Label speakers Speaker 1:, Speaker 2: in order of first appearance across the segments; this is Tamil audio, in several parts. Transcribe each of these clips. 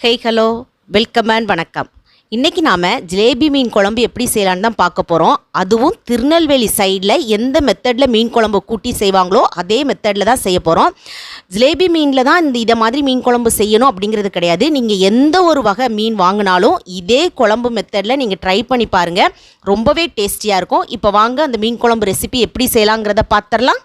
Speaker 1: ஹே ஹலோ வெல்கம் அண்ட் வணக்கம். இன்றைக்கி நாம் ஜிலேபி மீன் குழம்பு எப்படி செய்யலான்னு தான் பார்க்க போகிறோம் அதுவும் திருநெல்வேலி சைடில் எந்த மெத்தடில் மீன் குழம்பு கூட்டி செய்வாங்களோ அதே மெத்தடில் தான் செய்ய போகிறோம் ஜிலேபி மீனில் தான் இந்த இதை மாதிரி மீன் குழம்பு செய்யணும் அப்படிங்கிறது கிடையாது. நீங்கள் எந்த ஒரு வகை மீன் வாங்கினாலும் இதே குழம்பு மெத்தடில் நீங்கள் ட்ரை பண்ணி பாருங்கள் ரொம்பவே டேஸ்டியாக இருக்கும். இப்போ வாங்க அந்த மீன் குழம்பு ரெசிபி எப்படி செய்யலாங்கிறத பார்த்துடலாம்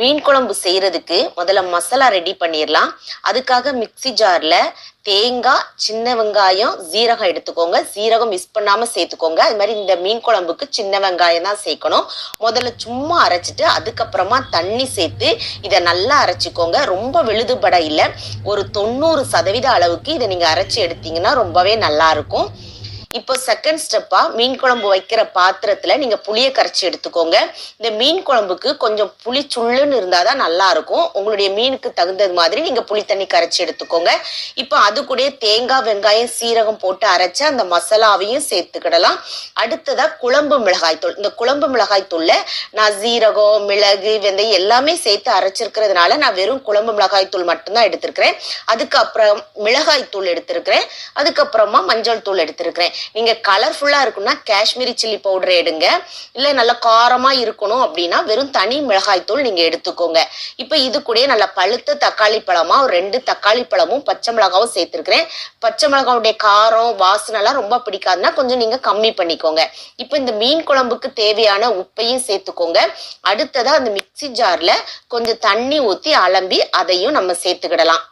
Speaker 1: மீன் குழம்பு செய்கிறதுக்கு முதல்ல மசாலா ரெடி பண்ணிடலாம். அதுக்காக மிக்ஸி ஜாரில் தேங்காய் சின்ன வெங்காயம் சீரகம் எடுத்துக்கோங்க. சீரகம் மிஸ் பண்ணாமல் சேர்த்துக்கோங்க. அது மாதிரி இந்த மீன் குழம்புக்கு சின்ன வெங்காயம் தான் சேர்க்கணும். முதல்ல சும்மா அரைச்சிட்டு அதுக்கப்புறமா தண்ணி சேர்த்து இதை நல்லா அரைச்சிக்கோங்க. ரொம்ப விழுதுபட இல்லை. ஒரு தொண்ணூறு சதவீத அளவுக்கு இதை நீங்கள் அரைச்சி எடுத்தீங்கன்னா ரொம்பவே நல்லா இருக்கும். இப்போ செகண்ட் ஸ்டெப்பா மீன் குழம்பு வைக்கிற பாத்திரத்துல நீங்க புளியை கரைச்சி எடுத்துக்கோங்க. இந்த மீன் குழம்புக்கு கொஞ்சம் புளி சுள்ளுன்னு இருந்தாதான் நல்லா இருக்கும். உங்களுடைய மீனுக்கு தகுந்தது மாதிரி நீங்க புளி தண்ணி கரைச்சி எடுத்துக்கோங்க. இப்போ அது கூட தேங்காய் வெங்காயம் சீரகம் போட்டு அரைச்சு அந்த மசாலாவையும் சேர்த்துக்கிடலாம். அடுத்ததா குழம்பு மிளகாய் தூள். இந்த குழம்பு மிளகாய் தூள்ல நான் சீரகம் மிளகு வெந்தயம் எல்லாமே சேர்த்து அரைச்சிருக்கிறதுனால நான் வெறும் குழம்பு மிளகாய் தூள் மட்டும்தான் எடுத்திருக்கிறேன். அதுக்கப்புறம் மிளகாய் தூள் எடுத்திருக்கிறேன். அதுக்கப்புறமா மஞ்சள் தூள் எடுத்திருக்கிறேன். நீங்க கலர்ஃபுல்லா இருக்கும்னா காஷ்மீரி சில்லி பவுடர் எடுங்க. இல்ல நல்லா காரமா இருக்கணும் அப்படின்னா வெறும் தனி மிளகாய் தூள் நீங்க எடுத்துக்கோங்க. இப்போ இது கூட நல்லா பழுத்த தக்காளி பழமா ஒரு ரெண்டு தக்காளி பழமும் பச்சை மிளகாவும் சேர்த்துருக்கிறேன். பச்சை மிளகாவுடைய காரம் வாசனைலாம் ரொம்ப பிடிக்காதுன்னா கொஞ்சம் நீங்க கம்மி பண்ணிக்கோங்க. இப்போ இந்த மீன் குழம்புக்கு தேவையான உப்பையும் சேர்த்துக்கோங்க. அடுத்ததா அந்த மிக்ஸி ஜார்ல கொஞ்சம் தண்ணி ஊத்தி அலம்பி அதையும் நம்ம சேர்த்துக்கிடலாம்.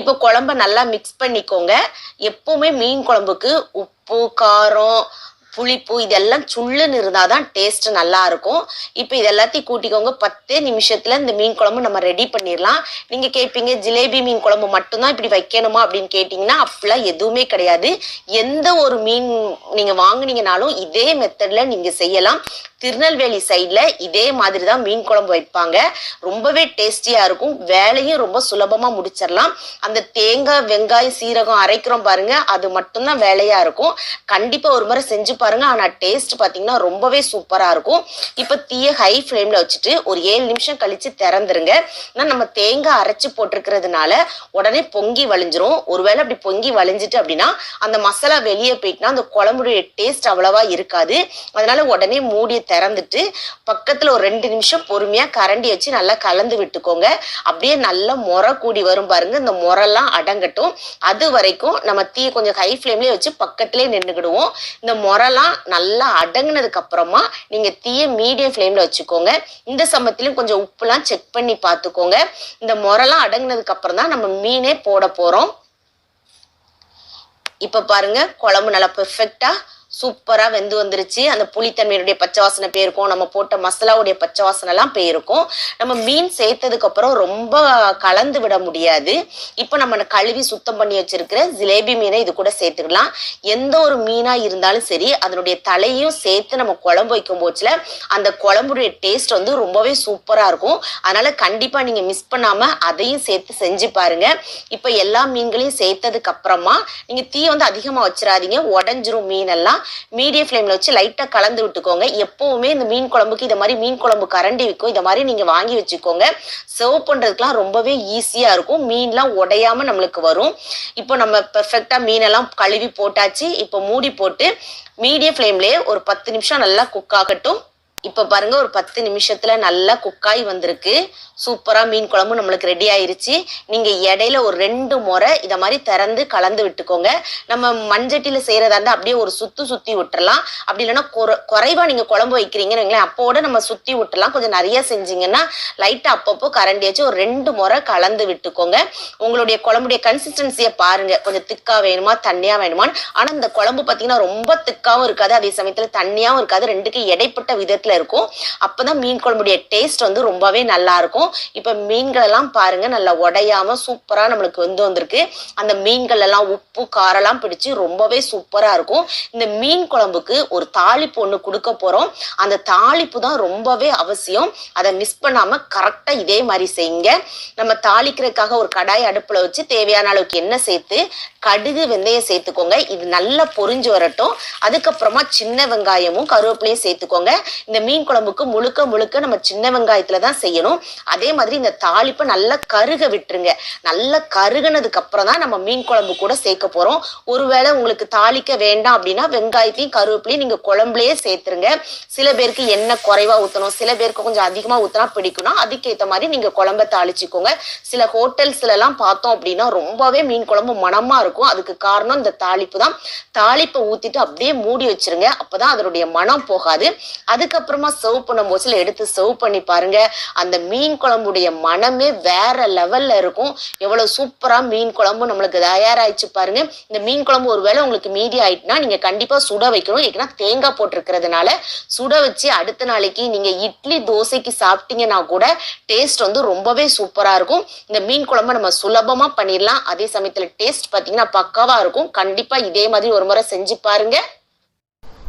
Speaker 1: இப்போ குழம்ப நல்லா மிக்ஸ் பண்ணிக்கோங்க. எப்பவுமே மீன் குழம்புக்கு உப்பு காரம் புளிப்பு இதெல்லாம் சுள்ளுன்னு இருந்தால் தான் டேஸ்ட் நல்லா இருக்கும். இப்போ இது எல்லாத்தையும் கூட்டிக்கோங்க. பத்தே நிமிஷத்தில் இந்த மீன் குழம்பு நம்ம ரெடி பண்ணிடலாம் நீங்கள் கேட்பீங்க ஜிலேபி மீன் குழம்பு மட்டும்தான் இப்படி வைக்கணுமா? அப்படின்னு கேட்டிங்கன்னா அப்படிலாம் எதுவுமே கிடையாது. எந்த ஒரு மீன் நீங்கள் வாங்கினீங்கனாலும் இதே மெத்தடில் நீங்கள் செய்யலாம். திருநெல்வேலி சைடில் இதே மாதிரி தான் மீன் குழம்பு வைப்பாங்க. ரொம்பவே டேஸ்டியா இருக்கும். வேலையும் ரொம்ப சுலபமாக முடிச்சிடலாம். அந்த தேங்காய் வெங்காயம் சீரகம் அரைக்கிறோம் பாருங்க. அது மட்டும்தான் வேலையாக இருக்கும். கண்டிப்பாக ஒரு முறை செஞ்சு பாருங்க. ஆனால் டேஸ்ட் பாத்தீங்கன்னா ரொம்பவே சூப்பராக இருக்கும். இப்போ தீய ஹை ஃப்ளேம்ல வச்சுட்டு ஒரு ஏழு நிமிஷம் கழித்து திறந்துருங்க. ஏன்னா நம்ம தேங்காய் அரைச்சி போட்டிருக்கிறதுனால உடனே பொங்கி வழிஞ்சிரும். ஒருவேளை அப்படி பொங்கி வழிஞ்சிட்டு அப்படின்னா அந்த மசாலா வெளியே போயிட்டுனா அந்த குழம்புடைய டேஸ்ட் அவ்வளவா இருக்காது. அதனால உடனே மூடிய திறந்துட்டு பக்கத்தில் ஒரு ரெண்டு நிமிஷம் பொறுமையாக கரண்டி வச்சு நல்லா கலந்து விட்டுக்கோங்க. அப்படியே நல்லா முறை கூடி வரும் பாருங்க. இந்த முறைலாம் அடங்கட்டும். அது வரைக்கும் நம்ம தீ கொஞ்சம் ஹை ஃப்ளேம்லேயே வச்சு பக்கத்துலேயே நின்றுக்கிடுவோம் இந்த முறைலாம் நல்லா அடங்கினதுக்கு அப்புறமா நீங்கள் தீயை மீடியம் ஃப்ளேமில் வச்சுக்கோங்க. இந்த சமயத்துலையும் கொஞ்சம் உப்புலாம் செக் பண்ணி பார்த்துக்கோங்க. இந்த முறைலாம் அடங்கினதுக்கு அப்புறம் தான் நம்ம மீனே போட போகிறோம் இப்போ பாருங்க குழம்பு நல்லா பெர்ஃபெக்டாக சூப்பரா வெந்து வந்துருச்சு. அந்த புளித்தன்மையுடைய பச்சை வாசனை போயிருக்கும். நம்ம போட்ட மசாலாவுடைய பச்சை வாசனை எல்லாம் போயிருக்கும். நம்ம மீன் சேர்த்ததுக்கு அப்புறம் ரொம்ப கலந்து விட முடியாது. இப்போ நம்ம கழுவி சுத்தம் பண்ணி வச்சிருக்கிற ஜிலேபி மீனை இது கூட சேர்த்துக்கலாம். எந்த ஒரு மீனா இருந்தாலும் சரி அதனுடைய தலையும் சேர்த்து நம்ம குழம்பு வைக்கும் போச்சுல அந்த குழம்புடைய டேஸ்ட் வந்து ரொம்பவே சூப்பரா இருக்கும். அதனால கண்டிப்பா நீங்க மிஸ் பண்ணாம அதையும் சேர்த்து செஞ்சு பாருங்க. இப்போ எல்லா மீன்களையும் சேர்த்ததுக்கு அப்புறமா நீங்க தீ வந்து அதிகமா வச்சிடாதீங்க. உடஞ்சிரும் மீன் எல்லாம் மீடியம் ஃப்ளேமில் வச்சு லைட்டாக கலந்து விட்டுக்கோங்க. எப்போவுமே இந்த மீன் குழம்புக்கு இதை மாதிரி மீன் குழம்பு கரண்டி விற்கும் இதை மாதிரி நீங்கள் வாங்கி வச்சுக்கோங்க. சர்வ் பண்ணுறதுக்குலாம் ரொம்பவே ஈஸியாக இருக்கும். மீன்லாம் உடையாம நம்மளுக்கு வரும். இப்போ நம்ம பெர்ஃபெக்டாக மீனெல்லாம் கழுவி போட்டாச்சு. இப்போ மூடி போட்டு மீடியம் ஃப்ளேம்லேயே ஒரு பத்து நிமிஷம் நல்லா குக் ஆகட்டும். இப்போ பாருங்க ஒரு பத்து நிமிஷத்துல நல்லா குக்காய் வந்திருக்கு. சூப்பரா மீன் குழம்பு நம்மளுக்கு ரெடி ஆயிருச்சு. நீங்க இடையில ஒரு ரெண்டு முறை இத மாதிரி திறந்து கலந்து விட்டுக்கோங்க. நம்ம மண்சட்டியில செய்யறதா இருந்தா அப்படியே ஒரு சுத்து சுத்தி விட்டுறலாம். அப்படி இல்லைன்னா குறைவா நீங்க குழம்பு வைக்கிறீங்கன்னு அப்போட நம்ம சுத்தி விட்டுலாம் கொஞ்சம் நிறைய செஞ்சீங்கன்னா லைட்டா அப்பப்போ கரண்டி வச்சு ஒரு ரெண்டு முறை கலந்து விட்டுக்கோங்க. உங்களுடைய குழம்புடைய கன்சிஸ்டன்சியை பாருங்க. கொஞ்சம் திக்கா வேணுமா தண்ணியா வேணுமான்னு. ஆனா இந்த குழம்பு பாத்தீங்கன்னா ரொம்ப திக்காவும் இருக்காது. அதே சமயத்துல தண்ணியாவும் இருக்காது. ரெண்டுக்கு இடைப்பட்ட விதத்துல இருக்கும். அப்பதான் மீன் குழம்புடைய டேஸ்ட் வந்து ரொம்பவே நல்லா இருக்கும். இப்போ மீன்களெல்லாம் பாருங்க நல்லா உடையாம சூப்பராக நம்மளுக்கு வந்து வந்திருக்கு. அந்த மீன்கள் எல்லாம் உப்பு காரெல்லாம் பிடிச்சு ரொம்பவே சூப்பராக இருக்கும். இந்த மீன் குழம்புக்கு ஒரு தாளிப்பு ஒன்று கொடுக்க போறோம். அந்த தாளிப்பு தான் ரொம்பவே அவசியம். அதை மிஸ் பண்ணாம கரெக்டாக இதே மாதிரி செய்யுங்க. நம்ம தாளிக்கிறதுக்காக ஒரு கடாய் அடுப்பில் வச்சு தேவையான அளவுக்கு எண்ணெய் சேர்த்து கடுகு வெந்தயம் சேர்த்துக்கோங்க. இது நல்லா பொரிஞ்சு வரட்டும். அதுக்கப்புறமா சின்ன வெங்காயமும் கருவேப்பிலையும் சேர்த்துக்கோங்க. இந்த மீன் குழம்புக்கு முழுக்க முழுக்க நம்ம சின்ன வெங்காயத்துல தான் செய்யணும். அதே மாதிரி இந்த தாளிப்பை நல்லா கருக விட்டுருங்க. நல்லா கருகுனதுக்கு அப்புறம் தான் நம்ம மீன் குழம்பு கூட சேர்க்க போறோம். ஒருவேளை உங்களுக்கு தாளிக்க வேண்டாம் அப்படின்னா வெங்காயத்தையும் கருவேப்பிலையும் நீங்க குழம்புலயே சேர்த்துருங்க. சில பேருக்கு எண்ணெய் குறைவா ஊத்தணும். சில பேருக்கு கொஞ்சம் அதிகமா ஊத்தினா பிடிக்கும்னா அதுக்கேற்ற மாதிரி நீங்க குழம்ப தாளிச்சுக்கோங்க. சில ஹோட்டல்ஸ்ல எல்லாம் பார்த்தோம் அப்படின்னா ரொம்பவே மீன் குழம்பு மனமா இருக்கும். அதுக்கு காரணம் இந்த தாளிப்பு தான். தாளிப்பை ஊத்திட்டு அப்படியே மூடி வச்சிருங்க. அப்பதான் அதனுடைய மனம் போகாது. அதுக்கப்புறம் சர்வ் பண்ணும்போது போச்சுல எடுத்து சர்வ் பண்ணி பாருங்க. அந்த மீன் குழம்புடைய மனமே வேற லெவல்ல இருக்கும். எவ்வளவு சூப்பரா மீன் குழம்பு நம்மளுக்கு தயாராயிச்சு பாருங்க. இந்த மீன் குழம்பு ஒருவேளை உங்களுக்கு மீதி ஆயிட்டுனா நீங்க கண்டிப்பா சுட வைக்கணும். ஏன்னா தேங்காய் போட்டிருக்கிறதுனால சுட வச்சு அடுத்த நாளைக்கு நீங்க இட்லி தோசைக்கு சாப்பிட்டீங்கன்னா கூட டேஸ்ட் வந்து ரொம்பவே சூப்பரா இருக்கும். இந்த மீன் குழம்பு நம்ம சுலபமா பண்ணிடலாம். அதே சமயத்துல டேஸ்ட் பாத்தீங்கன்னா பக்காவா இருக்கும். கண்டிப்பா இதே மாதிரி ஒரு முறை செஞ்சு பாருங்க.